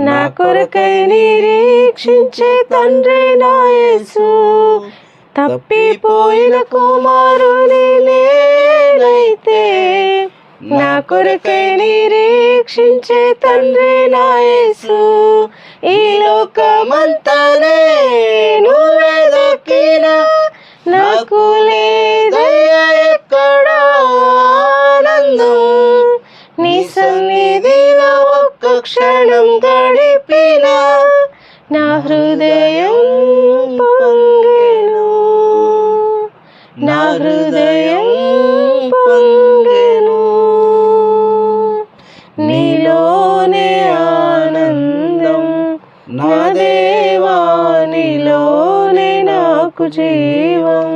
నా కొరకై నిరీక్షించే తండ్రి నాయసు తప్పిపోయిన కుమారుని నేనైతే నా కొరకై నిరీక్షించే తండ్రి నాయసు ఈ లోకమంతా నేను దక్కిన. నాకు ఒక్క క్షణం గడిపిన నా హృదయం పొంగెను. నా హృదయం పొంగెను. నీలోనే ఆనందం నా దేవా నీలోనే నాకు జీవం.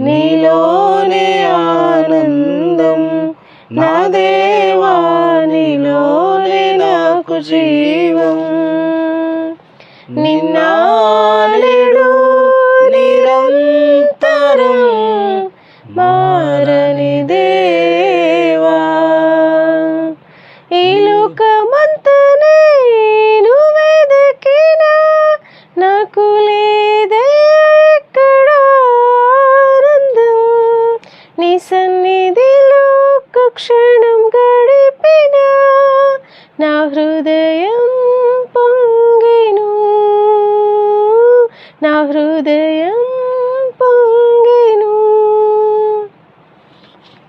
నీలోనే ఆనందం నా దేవా నీలోనే నాకు జీవం. నిన్నా సన్నిధిలో ఒక్క క్షణం గడిపిన నా హృదయం పొంగెను నా హృదయం